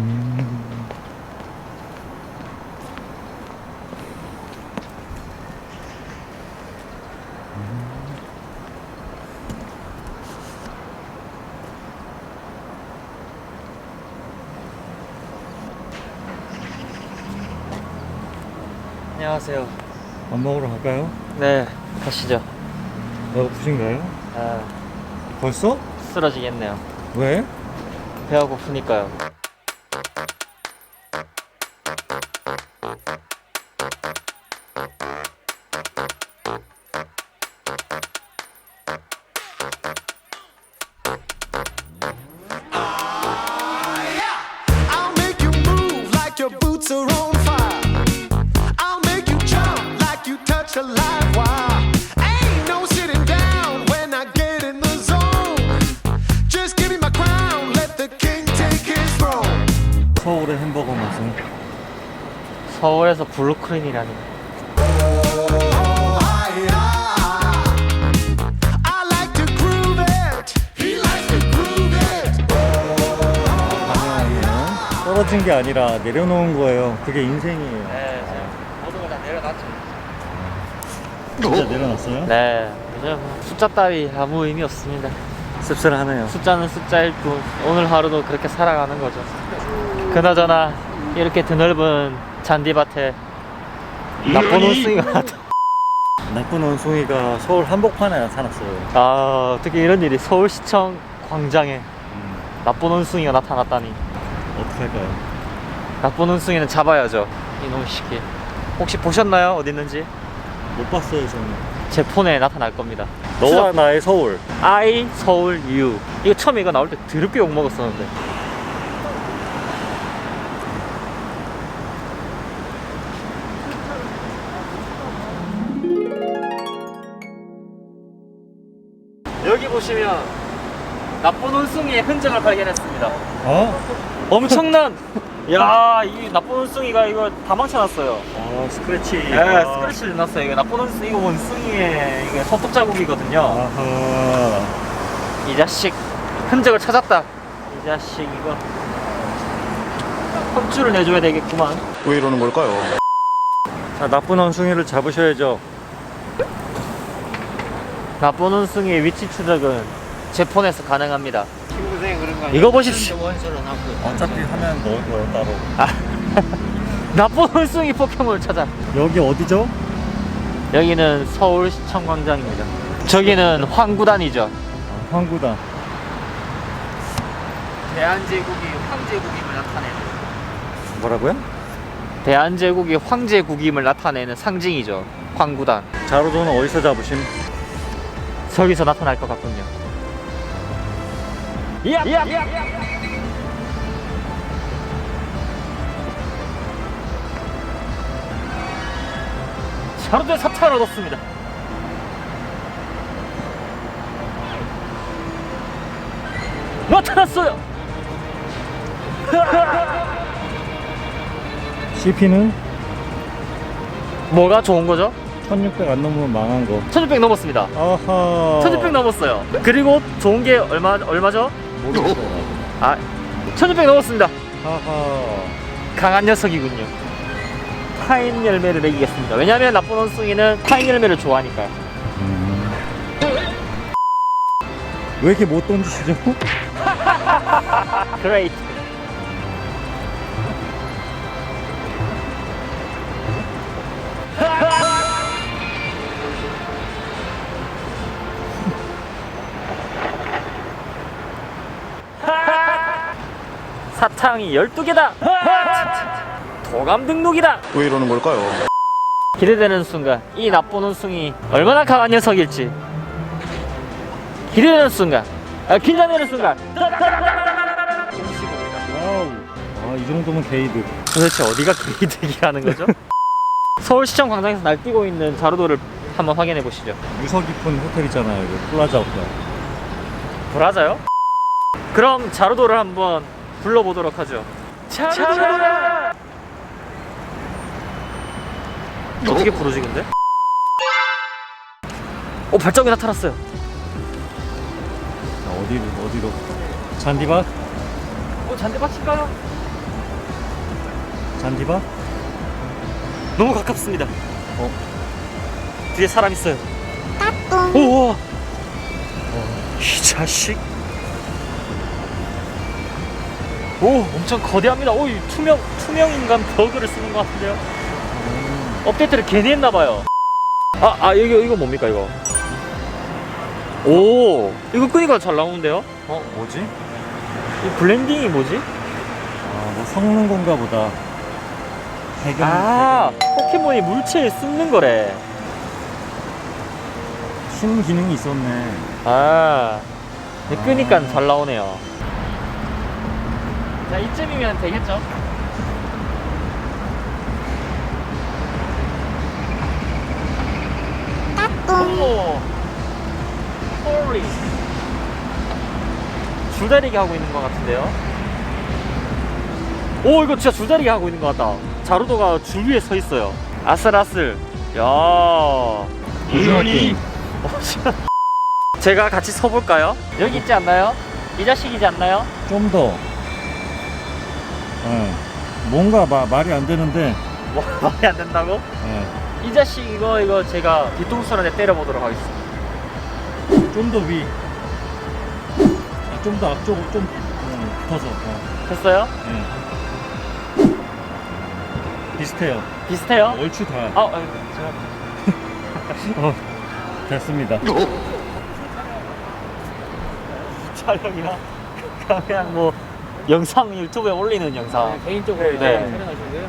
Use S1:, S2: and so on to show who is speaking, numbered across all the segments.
S1: 음.
S2: 안녕하세요.
S1: 밥 먹으러 갈까요?
S2: 네, 가시죠.
S1: 배고프신가요?
S2: 아,
S1: 벌써?
S2: 쓰러지겠네요.
S1: 왜?
S2: 배가 고프니까요.
S1: 맛은
S2: 서울에서 블루크린이라니.
S1: 떨어진 게 아니라 내려놓은 거예요. 그게 인생이에요.
S2: 네, 모든 걸다 내려놨죠.
S1: 진짜 내려놨어요?
S2: 네, 요즘 숫자 따위 아무 의미 없습니다.
S1: 씁쓸하네요.
S2: 숫자는 숫자일 뿐 오늘 하루도 그렇게 살아가는 거죠. 그나저나 이렇게 드넓은 잔디밭에 나쁜 원숭이가 나타.
S1: 나쁜 원숭이가 서울 한복판에 나타났어요.
S2: 아 어떻게 이런 일이 서울시청 광장에
S1: 음,
S2: 나쁜 원숭이가 나타났다니.
S1: 어떻게 할까요?
S2: 나쁜 원숭이는 잡아야죠. 이놈 시키. 혹시 보셨나요? 어디 있는지?
S1: 못 봤어요, 저는.
S2: 제 폰에 나타날 겁니다.
S1: 너와 나의 서울.
S2: I 서울 U. 이거 처음에 이거 나올 때 드럽게 욕 먹었었는데. 여기 보시면 나쁜 원숭이의 흔적을 발견했습니다.
S1: 어?
S2: 엄청난 야, 이 나쁜 원숭이가 이거 다 망쳐놨어요.
S1: 아, 스크래치.
S2: 네,
S1: 아.
S2: 스크래치를 놨어요. 이거 나쁜 원숭이, 이거 원숭이의 이게 손톱 자국이거든요.
S1: 아하.
S2: 이 자식 흔적을 찾았다. 이 자식 이거 험주를 내줘야 되겠구만.
S3: 왜 이러는 걸까요?
S1: 자, 나쁜 원숭이를 잡으셔야죠.
S2: 나쁜 원숭이의 위치 추적은 제 폰에서 가능합니다. 이거 보십시오.
S1: 어차피 하면 넣을 거예요, 따로.
S2: 나쁜 원숭이 포켓몬을 찾아.
S1: 여기 어디죠?
S2: 여기는 서울시청 광장입니다. 저기는 황구단이죠.
S1: 아, 황구단.
S2: 대한제국이 황제국임을 나타내는.
S1: 뭐라고요?
S2: 대한제국이 황제국임을 나타내는 상징이죠. 황구단.
S1: 자로도는 어디서 잡으심?
S2: 저기서 나타날 것 같군요. 야! 야! 자루대 사탕을 얻었습니다. 나타났어요.
S1: CP는
S2: 뭐가 좋은 거죠?
S1: 1600 안 넘으면 망한 거.
S2: 1600 넘었습니다.
S1: 아하.
S2: 1600 넘었어요. 그리고 좋은 게 얼마 얼마죠?
S1: 모르겠어요.
S2: 아, 1600 넘었습니다.
S1: 하하.
S2: 강한 녀석이군요. 파인 열매를 먹이겠습니다. 왜냐하면 나쁜 원숭이는 파인 열매를 좋아하니까요.
S1: 음. 왜 이렇게 못 던지시죠?
S2: 그레이트. 사탕이 12개다! 도감 등록이다!
S3: 왜 이러는 걸까요?
S2: 기대되는 순간 이 나쁜 원숭이 얼마나 강한 녀석일지 기대되는 순간 아, 긴장되는 순간.
S1: 아, 이 정도면 게이드.
S2: 도대체 어디가 게이득이라는 거죠? 서울시청 광장에서 날뛰고 있는 자루도를 한번 확인해 보시죠
S1: 유서 깊은 호텔 있잖아요. 여기 플라자 호텔.
S2: 브라자요? 그럼 자루도를 한번 불러보도록 하죠 자루도! 어떻게 부르지 근데? 오 발전기 나타났어요
S1: 자, 어디로, 어디로. 잔디밭?
S2: 어 잔디밭인가요?
S1: 잔디밭?
S2: 너무 가깝습니다.
S1: 어?
S2: 뒤에 사람 있어요. 우와. 이 자식. 오, 엄청 거대합니다. 오, 이 투명 투명 인간 버그를 쓰는 것 같은데요. 업데이트를 괜히 했나봐요. 아, 아 이거 이거 뭡니까 이거? 오, 이거 끄니까 잘 나오는데요?
S1: 어 뭐지?
S2: 이 블렌딩이 뭐지?
S1: 아뭐 섞는 건가 보다. 배경.
S2: 아,
S1: 배경.
S2: 포켓몬이 물체에 숨는 거래.
S1: 신 기능이 있었네.
S2: 아, 근데 끄니까 잘 나오네요. 자, 이쯤이면 되겠죠? 오, 홀리. 줄다리기 하고 있는 것 같은데요? 오, 이거 진짜 줄다리기 하고 있는 것 같다. 자루도가 줄 위에 서 있어요. 아슬아슬. 야.
S1: 우연히.
S2: 제가 같이 서볼까요? 여기 있지 않나요? 이 자식이지 않나요?
S1: 좀 더. 예. 뭔가 마, 말이 안 되는데.
S2: 뭐 말이 안 된다고?
S1: 예.
S2: 이 자식 이거 이거 제가 뒤통수로 내 때려보도록 하겠습니다.
S1: 좀 더 위. 아, 좀더 앞쪽으로 좀 어, 붙어서. 어.
S2: 됐어요?
S1: 예. 비슷해요.
S2: 비슷해요?
S1: 얼추 다.
S2: 아, 아 제가
S1: 어, 됐습니다.
S2: 촬영이나 그냥 뭐 영상 유튜브에 올리는 영상.
S3: 개인적으로
S2: 네.
S3: 촬영하신 거예요?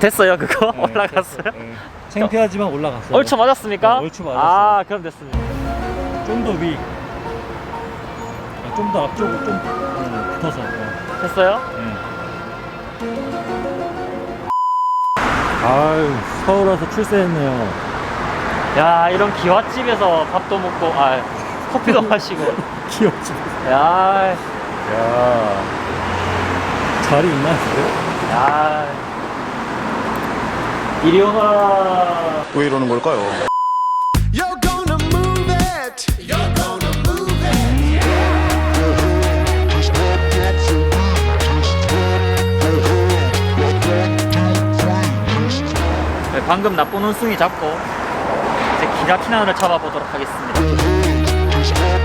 S2: 됐어요 그거
S1: 예,
S2: 올라갔어요?
S1: 예. 창피하지만 올라갔어요.
S2: 얼추 맞았습니까?
S1: 어, 얼추 맞았어요.
S2: 아 그럼 됐습니다.
S1: 좀 더 위. 아, 좀더 앞쪽으로 좀 어, 붙어서. 어.
S2: 됐어요?
S1: 예. 아유, 서울 와서 출세했네요.
S2: 야 이런 기와집에서 밥도 먹고 아 커피도 마시고.
S1: 귀엽지.
S2: 야,
S1: 야. 자리 있나?
S2: 야. 이리 오너라.
S4: 왜 이러는 걸까요?
S5: You're gonna move it. You're gonna move it.
S2: 네, 방금 나쁜 운숭이 잡고 이제 기라키나를 잡아보도록 하겠습니다.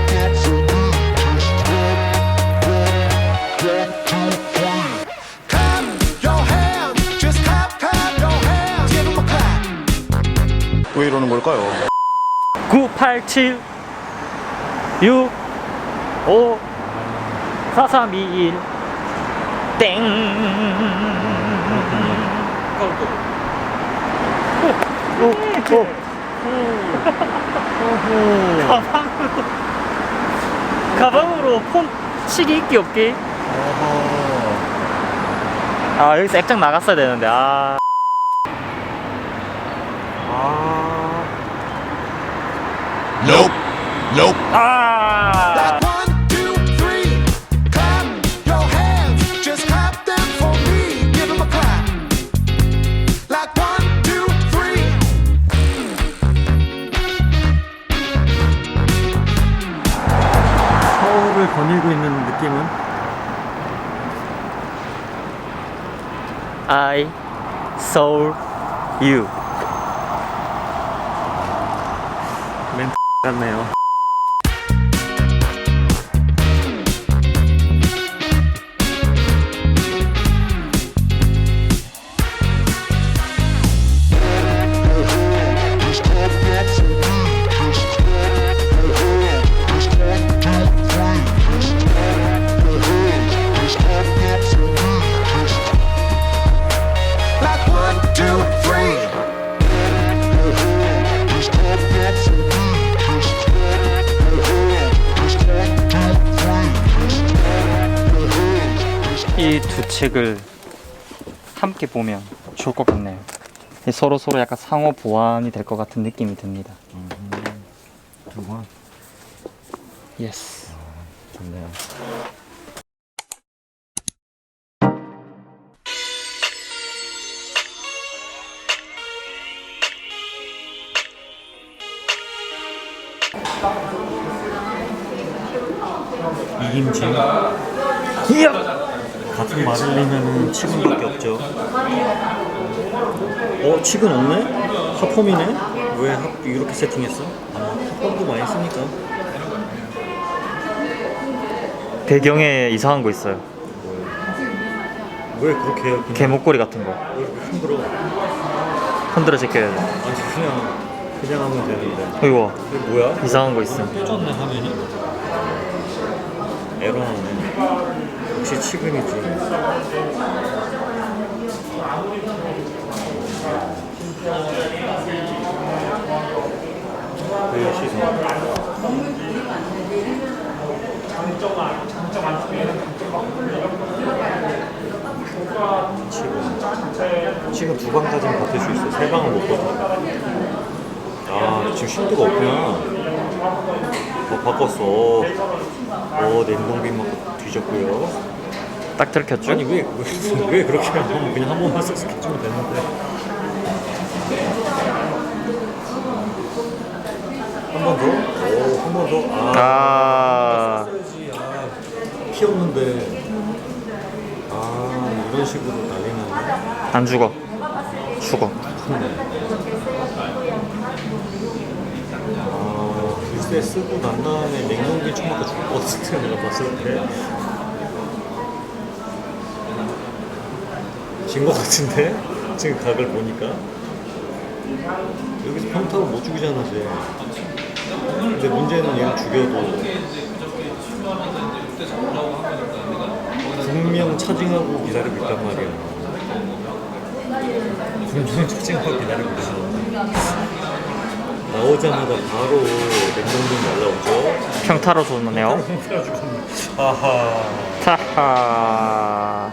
S4: 왜 이러는 걸까요?
S2: 9, 8, 7, 6, 5, 4, 3, 2, 1. 땡. 오, 오, 오. 가방으로 가방으로 폰 치기 있기 없기. 아 여기서 액정 나갔어야 되는데 아 아.
S4: Nope. Nope.
S2: 아.
S5: Like one, two, three. Clap your hands. Just clap them for me. Give 'em a clap. Like one, two, three.
S1: 서울을 거닐고 있는 느낌은?
S2: I saw you.
S1: 멘트 같
S2: 이 두 책을 함께 보면 좋을 것 같네요. 서로 서로 약간 상호 보완이 될 것 같은 느낌이 듭니다.
S1: 두 번.
S2: 예스.
S1: 좋네요. 이김치.
S2: 이야.
S1: 같은 마를리면은 치근밖에 없죠. 어, 치근 없네? 하펌이네? 왜 하, 이렇게 세팅했어? 아, 하펌도 많이 쓰니까.
S2: 배경에 이상한 거 있어요.
S1: 왜 그렇게 해요? 그냥
S2: 개 목걸이 같은 거.
S1: 왜 이렇게 힘들어?
S2: 흔들어 제껴야 돼.
S1: 아니 그냥 그냥 하면 되는데.
S2: 이거
S1: 이게 뭐야?
S2: 이상한 거 있음.
S1: 삐졌네 화면이. 에러 나네. 역시 치근이지. 왜 시선? 지금 지금 두 방까지는 버틸 수 있어. 세 방은 못 버텨. 아 지금 쉴드가 없구나. 어 바꿨어. 어 냉동빔 맞고 뒤졌고요.
S2: 딱 들켰죠?
S1: 아니 왜 왜 왜 그렇게 하면 그냥 한 번만 쓱쓱 해주면 되는데. 한 번 더? 오, 한 번 더? 아,
S2: 아,
S1: 써야지. 아, 피었는데. 아, 이런 식으로 난리 나네.
S2: 안 죽어. 죽어.
S1: 아, 글쎄 쓰고 난 다음에 냉동기 처먹고 죽을 것 같은데, 내가 봤을 때. 진 것 같은데? 지금 각을 보니까. 여기서 평타로 못 죽이잖아, 쟤. 근데 문제는 얘를 죽여도 분명 차징하고 기다리고 있단 말이야. 분명 차징하고 기다리고 있어. 나오자마자 바로 냉동빔 날라오죠.
S2: 평타로 쏘네요.
S1: 아하.
S2: 타하.